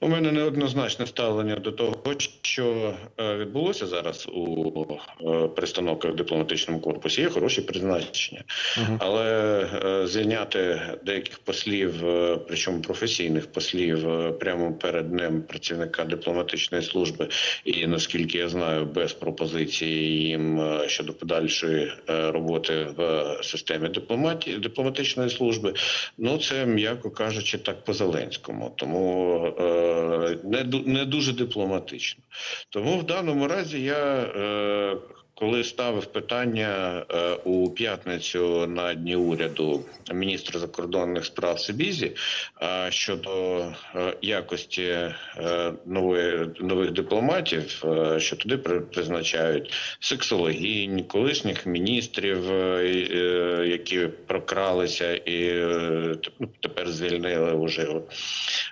У мене неоднозначне ставлення до того, що е, відбулося зараз у е, перестановках в дипломатичному корпусі. Є хороші призначення, Мгм. але е, звільняти деяких послів, причому професійних послів, прямо перед ним працівника дипломатичної служби, і наскільки я знаю, без пропозиції їм щодо подальшої роботи в системі дипломатії дипломатичної служби. Ну це м'яко кажучи, так по Зеленському, тому не ду- не дуже дипломатично. Тому в даному разі я. Коли ставив питання е, у п'ятницю на дні уряду міністра закордонних справ Сибізі е, щодо е, якості нової нових дипломатів, що туди при- призначають сексологінь, колишніх міністрів, які прокралися і ну, тепер звільнили вже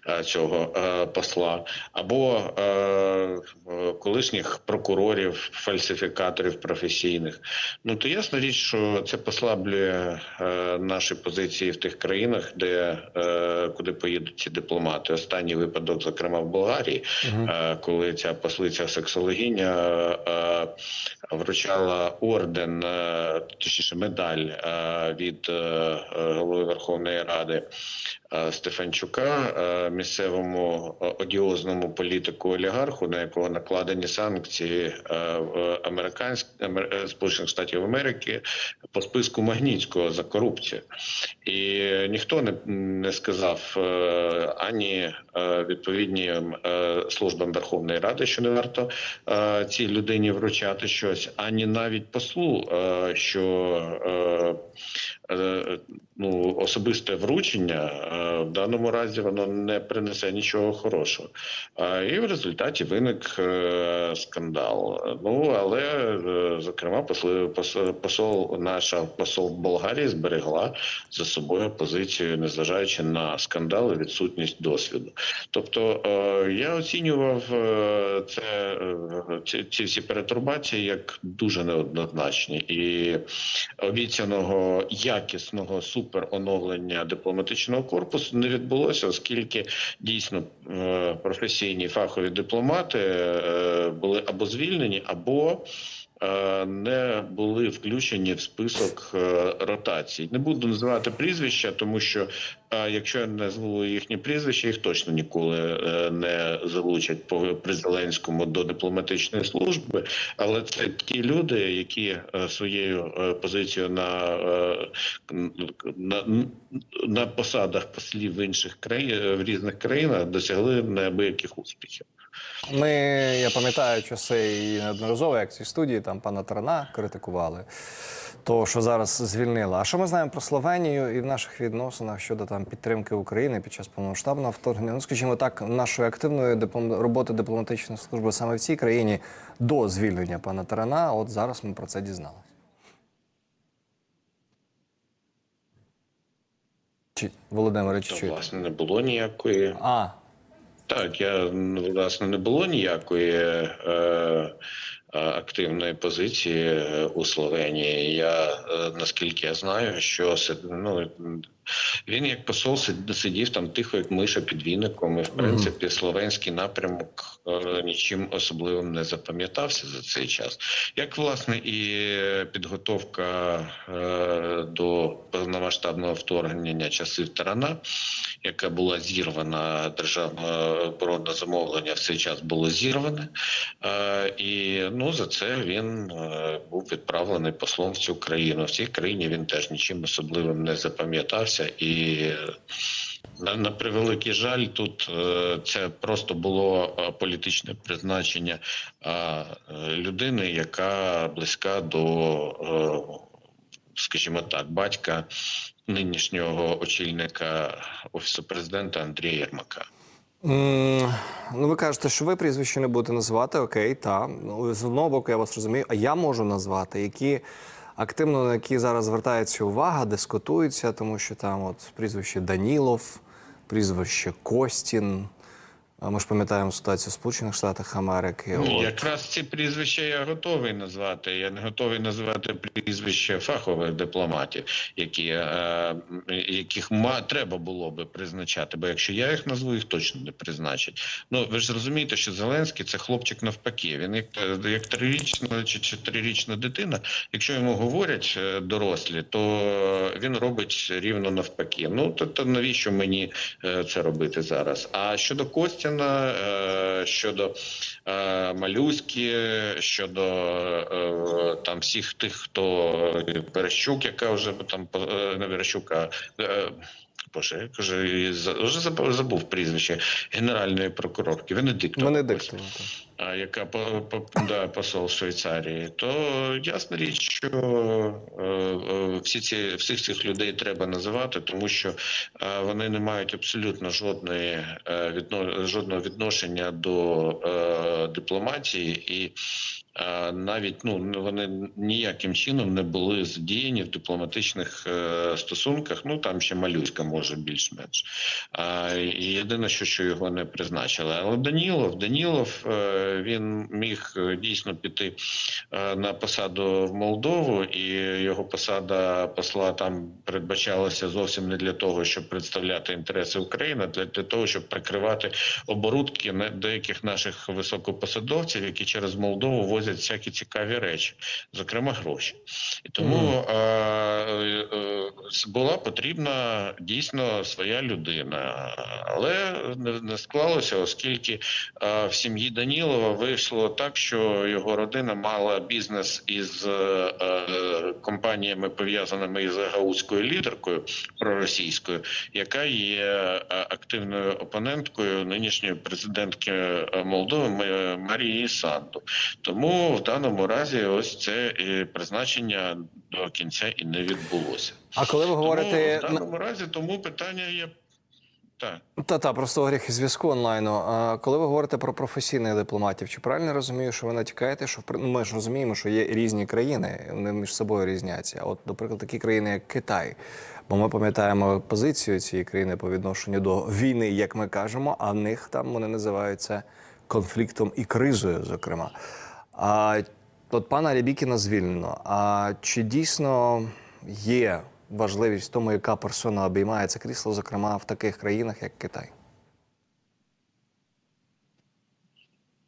е, цього посла, або колишніх прокурорів, фальсифікаторів професійних. Ну то ясна річ, що це послаблює е, наші позиції в тих країнах, де е, куди поїдуть ці дипломати. Останній випадок, зокрема в Болгарії, Мгм. е, коли ця послиця сексологиня е, вручала орден, е, точніше медаль е, від е, голови Верховної Ради Стефанчука, е, місцевому е, одіозному політику олігарху, на якого накладені санкції е, е, Сполучених Штатів Америки по списку Магнітського за корупцію. І ніхто не, не сказав е, ані е, відповіднім е, службам Верховної Ради, що не варто е, цій людині вручати щось, ані навіть послу, е, що е, е, ну, особисте вручення е, в даному разі воно не принесе нічого хорошого. І в результаті виник е, скандал. Ну але е, зокрема, посли, пос- посол, наша посол Болгарії зберегла за собою позицію, незважаючи на скандал і відсутність досвіду. Тобто е, я оцінював це ці, ці всі перетурбації як дуже неоднозначні і обіцяного якісного супероновлення дипломатичного корпусу не відбулося, оскільки дійсно е, професійні фахові дипломати е, були або звільнені, або не були включені в список е, ротацій. Не буду називати прізвища, тому що е, якщо я назву їхні прізвища, їх точно ніколи е, не залучать по Зеленському до дипломатичної служби. Але це ті люди, які е, своєю е, позицією на, е, на, на посадах послів в інших країн в різних країнах досягли неабияких успіхів. Ми, я пам'ятаю, часи і неодноразово, як в цій студії, там пана Тарана критикували. То, що зараз звільнила. А що ми знаємо про Словенію і в наших відносинах щодо там підтримки України під час повномасштабного вторгнення? Ну, скажімо так, нашої активної диплом... роботи дипломатичної служби саме в цій країні до звільнення пана Тарана. От зараз ми про це дізналися. Чи чуєте? власне не було ніякої. А, Так, я власне не було ніякої е, е, активної позиції е, у Словенії. Я е, наскільки я знаю, що ну, він як посол сид- сидів там тихо, як миша під віником, і в принципі словенський напрямок е, нічим особливим не запам'ятався за цей час. Як власне і підготовка е, до повномасштабного вторгнення часів Тарана, яка була зірвана державне оборонне замовлення, в цей час було зірване, е, і ну за це він був відправлений послом в цю країну. В цій країні він теж нічим особливим не запам'ятався і. На, на превеликий жаль, тут е, це просто було е, політичне призначення е, людини, яка близька до, скажімо так, батька нинішнього очільника офісу президента Андрія Єрмака. М, Ну, ви кажете, що ви прізвище не будете називати, окей, та. Ну, з одного боку, я вас розумію, а я можу назвати, які активно на які зараз звертається увага, дискутуються, тому що там от прізвище Данілов, прізвище Костін, Ми ж пам'ятаємо ситуацію в Сполучених Штатах Америки. Ну, От. якраз ці прізвища я готовий назвати. Я не готовий називати прізвища фахових дипломатів, які, е, яких ма, треба було би призначати. Бо якщо я їх назву, їх точно не призначать. Ну ви ж розумієте, що Зеленський це хлопчик навпаки. Він як, як трирічна чи чотирирічна дитина. Якщо йому говорять е, дорослі, то він робить рівно навпаки. Ну тобто навіщо мені е, це робити зараз? А щодо Костяна, е, щодо е, Малюськи, щодо е, там всіх тих, хто Перещук, яка вже там не Верещука. Боже, кажу, вже забув прізвище генеральної прокурорки Венедиктова. Венедиктова. Яка да, посол Швейцарії, то ясна річ, що е, е, всі ці всіх цих людей треба називати, тому що е, вони не мають абсолютно жодної жодного відношення до дипломатії і. Навіть ну вони ніяким чином не були задіяні в дипломатичних е, стосунках. Ну там ще малюська може більш-менш. Єдине, що, що його не призначили. Але Данілов, Данілов е, він міг е, дійсно піти е, на посаду в Молдову, і його посада посла там передбачалася зовсім не для того, щоб представляти інтереси України, а для, для того, щоб прикривати оборудки на деяких наших високопосадовців, які через Молдову возять всякі цікаві речі, зокрема гроші. І тому е, е, була потрібна дійсно своя людина, але не, не склалося, оскільки е, в сім'ї Данілова вийшло так, що його родина мала бізнес із е, е, компаніями, пов'язаними із гаузькою лідеркою проросійською, яка є активною опоненткою нинішньої президентки Молдови Марії Санду. Тому в даному разі ось це призначення до кінця і не відбулося. А коли ви говорите тому, в даному разі, тому питання є так. Та та просто гріх зв'язку онлайну. Коли ви говорите про професійних дипломатів, чи правильно я розумію, що ви натякаєте, що ну, ми ж розуміємо, що є різні країни, вони між собою різняться. От, наприклад, такі країни, як Китай. Бо ми пам'ятаємо позицію цієї країни по відношенню до війни, як ми кажемо, а в них там вони називаються конфліктом і кризою, зокрема. А от пана Рябікіна звільнено. А чи дійсно є важливість в тому, яка персона обіймає це крісло, зокрема в таких країнах, як Китай?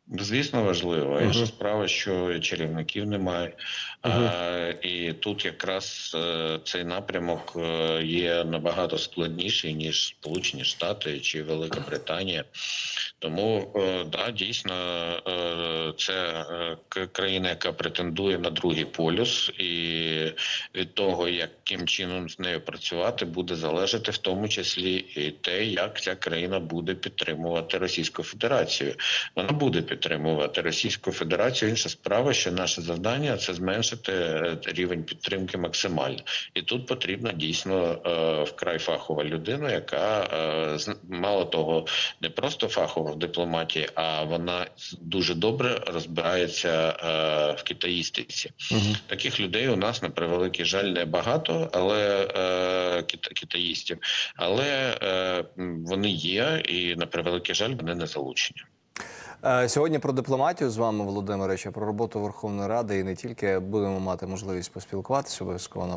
Звісно, важливо. Інша справа, що чарівників немає. А, і тут якраз е, цей напрямок е, є набагато складніший, ніж Сполучені Штати чи Велика Британія. Тому е, да, дійсно е, це е, країна, яка претендує на другий полюс, і від того, яким чином з нею працювати, буде залежати в тому числі і те, як ця країна буде підтримувати Російську Федерацію. Вона буде підтримувати Російську Федерацію. Інша справа, що наше завдання це зменшити е, рівень підтримки максимально. І тут потрібна дійсно е, вкрай фахова людина, яка е, мало того, не просто фахова в дипломатії, а вона дуже добре розбирається в китаїстиці. Таких людей у нас на превеликий жаль небагато, але е, кита- китаїстів, але вони є, і на превеликий жаль, вони не залучені. Е, Сьогодні про дипломатію з вами, Володимире, ще про роботу Верховної Ради. І не тільки. Будемо мати можливість поспілкуватися обов'язково на